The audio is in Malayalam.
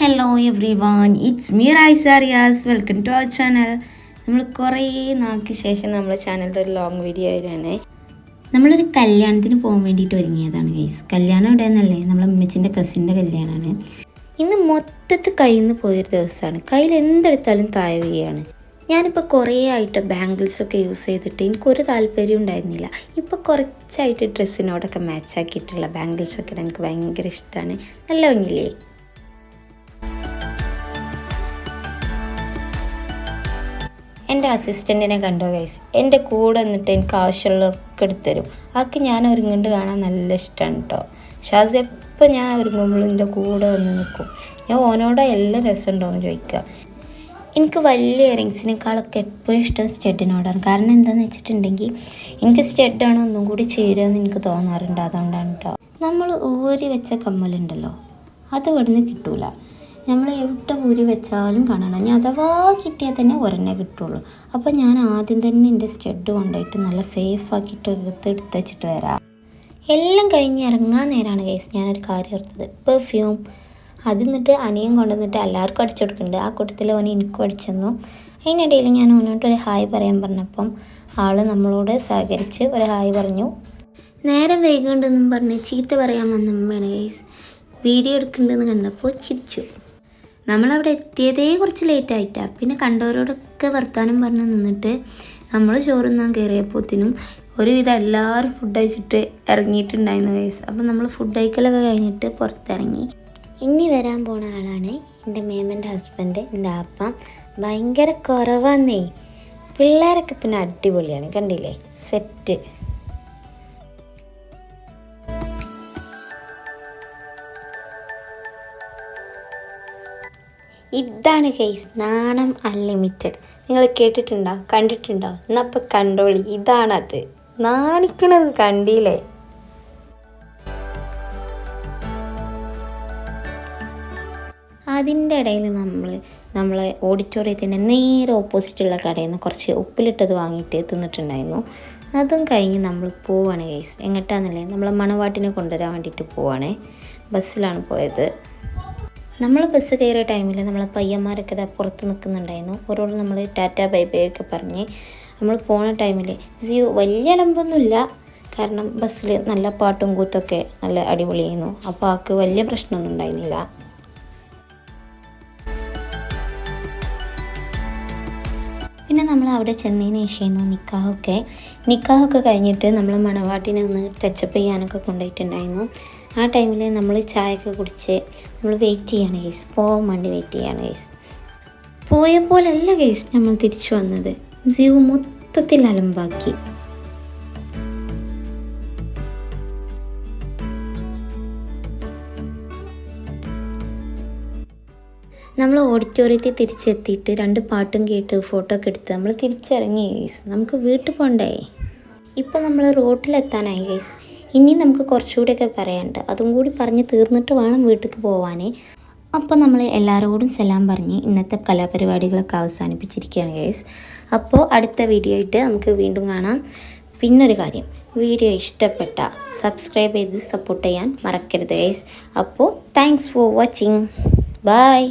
Hello everyone it's me റൈസാറിയാസ് വെൽക്കം ടു അവർ ചാനൽ നമ്മൾ കുറേ നാൾക്ക് ശേഷം നമ്മുടെ ചാനലിന്റെ ഒരു ലോങ് വീഡിയോ വരികയാണ് നമ്മളൊരു കല്യാണത്തിന് പോകാൻ വേണ്ടിയിട്ട് ഒരുങ്ങിയതാണ് ഗൈസ് കല്യാണം ഇവിടെ നിന്നല്ലേ നമ്മളെ അമ്മച്ചിന്റെ കസിന്റെ കല്യാണമാണ് ഇന്ന് മൊത്തത്തിൽ കയ്യിൽ നിന്ന് പോയൊരു ദിവസമാണ്. കയ്യിൽ എന്തെടുത്താലും താഴെ ഞാനിപ്പോൾ കുറേ ആയിട്ട് ബാംഗിൾസൊക്കെ യൂസ് ചെയ്തിട്ട് എനിക്കൊരു താല്പര്യം ഉണ്ടായിരുന്നില്ല. ഇപ്പോൾ കുറച്ചായിട്ട് ഡ്രസ്സിനോടൊക്കെ മാച്ചാക്കിയിട്ടുള്ള ബാംഗിൾസൊക്കെ എനിക്ക് ഭയങ്കര ഇഷ്ടമാണ് നല്ല ഭംഗിയില്ലേ? എന്റെ അസിസ്റ്റന്റിനെ കണ്ടോ ഗൈസ് എന്റെ കൂടെ നിന്നിട്ട് എനിക്ക് ആവശ്യമുള്ളതൊക്കെ എടുത്തുതരും. അതൊക്കെ ഞാൻ ഒരുങ്ങണ്ട് കാണാൻ നല്ല ഇഷ്ടമാണ് കേട്ടോ ഷാസ് എപ്പോൾ ഞാൻ ഒരുങ്ങുമ്പോഴും എന്റെ കൂടെ വന്ന് നിൽക്കും? ഞാൻ ഓനോട് എല്ലാം രസമുണ്ടോ എന്ന് ചോദിക്കുക. എനിക്ക് വലിയ ഇയറിങ്സിനേക്കാളൊക്കെ എപ്പോഴും ഇഷ്ടം സ്റ്റെഡിനോടാണ്. കാരണം എന്താണെന്ന് വെച്ചിട്ടുണ്ടെങ്കിൽ എനിക്ക് സ്റ്റെഡാണ് ഒന്നും കൂടി ചേരുമെന്ന് എനിക്ക് തോന്നാറുണ്ട്. അതുകൊണ്ടാണ് കേട്ടോ നമ്മൾ ഊരി വെച്ച കമ്മലുണ്ടല്ലോ അത് ഇവിടുന്ന് കിട്ടൂല. നമ്മൾ എവിടെ ഊരി വെച്ചാലും കാണണം ഞാൻ അഥവാ കിട്ടിയാൽ തന്നെ ഒരെണ്ണേ കിട്ടുള്ളൂ. അപ്പോൾ ഞാൻ ആദ്യം തന്നെ എന്റെ സ്റ്റഡ് കൊണ്ടുപോയിട്ട് നല്ല സേഫ് ആക്കിയിട്ട് എടുത്ത് എടുത്ത് വെച്ചിട്ട് വരാം. എല്ലാം കഴിഞ്ഞ് ഇറങ്ങാൻ നേരമാണ് കേസ് ഞാനൊരു കാര്യം ഓർത്തത്. പെർഫ്യൂം അത് എന്നിട്ട് അനിയൻ കൊണ്ടുവന്നിട്ട് എല്ലാവർക്കും അടിച്ചു കൊടുക്കുന്നുണ്ട്. ആ കൂട്ടത്തിൽ ഓൻ എനിക്കും അടിച്ചെന്നു അതിനിടയിൽ ഞാൻ ഓനോട്ട് ഒരു ഹായ് പറയാൻ പറഞ്ഞപ്പം ആൾ നമ്മളോട് സഹകരിച്ച് ഒരു ഹായ് പറഞ്ഞു. നേരം വൈകുണ്ടെന്നും പറഞ്ഞ് ചീത്ത പറയാൻ വന്ന ഗൈസ് വീഡിയോ എടുക്കുന്നുണ്ടെന്ന് കണ്ടപ്പോൾ ചിരിച്ചു. നമ്മളവിടെ എത്തിയതേ കുറച്ച് ലേറ്റ് ആയിട്ടാണ് പിന്നെ കണ്ടവരോടൊക്കെ വർത്താനം പറഞ്ഞ് നിന്നിട്ട് നമ്മൾ ചോറുന്നാൻ കയറിയപ്പോത്തിനും ഒരുവിധം എല്ലാവരും ഫുഡ് കഴിച്ചിട്ട് ഇറങ്ങിയിട്ടുണ്ടായിരുന്നു കേസ് അപ്പം നമ്മൾ ഫുഡ് കഴിക്കലൊക്കെ കഴിഞ്ഞിട്ട് പുറത്തിറങ്ങി. ഇനി വരാൻ പോണ ആളാണ് എന്റെ മേമന്റെ ഹസ്ബൻഡ് എന്റെ അപ്പ ഭയങ്കര കുറവാന്നേ. പിള്ളേരൊക്കെ പിന്നെ അടിപൊളിയാണ് കണ്ടില്ലേ? സെറ്റ് ഇതാണ് കേസ് നാണം അൺലിമിറ്റഡ് നിങ്ങൾ കേട്ടിട്ടുണ്ടോ? കണ്ടിട്ടുണ്ടോ? എന്നാ അപ്പം കണ്ടോളി. ഇതാണത്. നാണിക്കണത് കണ്ടില്ലേ? അതിന്റെ ഇടയിൽ നമ്മൾ നമ്മളെ ഓഡിറ്റോറിയത്തിന്റെ നേരെ ഓപ്പോസിറ്റുള്ള കടയിൽ നിന്ന് കുറച്ച് ഉപ്പിലിട്ടത് വാങ്ങിയിട്ട് തിന്നിട്ടുണ്ടായിരുന്നു. അതും കഴിഞ്ഞ് നമ്മൾ പോവാണ് ഗൈസ് എങ്ങോട്ടാണെന്നല്ലേ നമ്മളെ മണവാട്ടിനെ കൊണ്ടുവരാൻ വേണ്ടിയിട്ട് പോവാണേ. ബസ്സിലാണ് പോയത്. നമ്മൾ ബസ് കയറിയ ടൈമിൽ നമ്മളെ പയ്യന്മാരൊക്കെ ഇതാ പുറത്ത് നിൽക്കുന്നുണ്ടായിരുന്നു ഓരോട് നമ്മൾ ടാറ്റ ബൈ ബൈ ഒക്കെ പറഞ്ഞ് നമ്മൾ പോണ ടൈമിൽ ജിയോ വലിയ അലമ്പൊന്നുമില്ല കാരണം ബസ്സിൽ നല്ല പാട്ടും കൂത്തൊക്കെ നല്ല അടിപൊളിയായിരുന്നു. അപ്പോൾ ആൾക്ക് വലിയ പ്രശ്നമൊന്നും ഉണ്ടായിരുന്നില്ല. പിന്നെ നമ്മൾ അവിടെ ചെന്നതിന് ശേഷമായിരുന്നു നിക്കാഹൊക്കെ നിക്കാഹൊക്കെ കഴിഞ്ഞിട്ട് നമ്മൾ മണവാട്ടിനെ ഒന്ന് ടച്ചപ്പ് ചെയ്യാനൊക്കെ കൊണ്ടുപോയിട്ടുണ്ടായിരുന്നു. ആ ടൈമിൽ നമ്മൾ ചായയൊക്കെ കുടിച്ച് നമ്മൾ വെയിറ്റ് ചെയ്യാണ് കേസ് പോകാൻ വേണ്ടി വെയിറ്റ് ചെയ്യാണ് കേസ് പോയ പോലല്ല കേസ് നമ്മൾ തിരിച്ചു വന്നത്. ജീവ് മൊത്തത്തിൽ അലമ്പാക്കി. നമ്മൾ ഓഡിറ്റോറിയത്തിൽ തിരിച്ചെത്തിയിട്ട് രണ്ട് പാട്ടും കേട്ട് ഫോട്ടോ ഒക്കെ എടുത്ത് നമ്മൾ തിരിച്ചിറങ്ങി ഗൈസ് നമുക്ക് വീട്ടിൽ പോകണ്ടേ ഇപ്പം നമ്മൾ റോട്ടിലെത്താനായി ഗൈസ് ഇനി നമുക്ക് കുറച്ചുകൂടിയൊക്കെ പറയാനുണ്ട്. അതും കൂടി പറഞ്ഞ് തീർന്നിട്ട് വേണം വീട്ടിലേക്ക് പോവാൻ അപ്പോൾ നമ്മൾ എല്ലാവരോടും സലാം പറഞ്ഞ് ഇന്നത്തെ കലാപരിപാടികളൊക്കെ അവസാനിപ്പിച്ചിരിക്കുകയാണ് ഗൈസ് അപ്പോൾ അടുത്ത വീഡിയോ ആയിട്ട് നമുക്ക് വീണ്ടും കാണാം. പിന്നൊരു കാര്യം വീഡിയോ ഇഷ്ടപ്പെട്ട സബ്സ്ക്രൈബ് ചെയ്ത് സപ്പോർട്ട് ചെയ്യാൻ മറക്കരുത് ഗൈസ് അപ്പോൾ താങ്ക്സ് ഫോർ വാച്ചിങ് ബൈ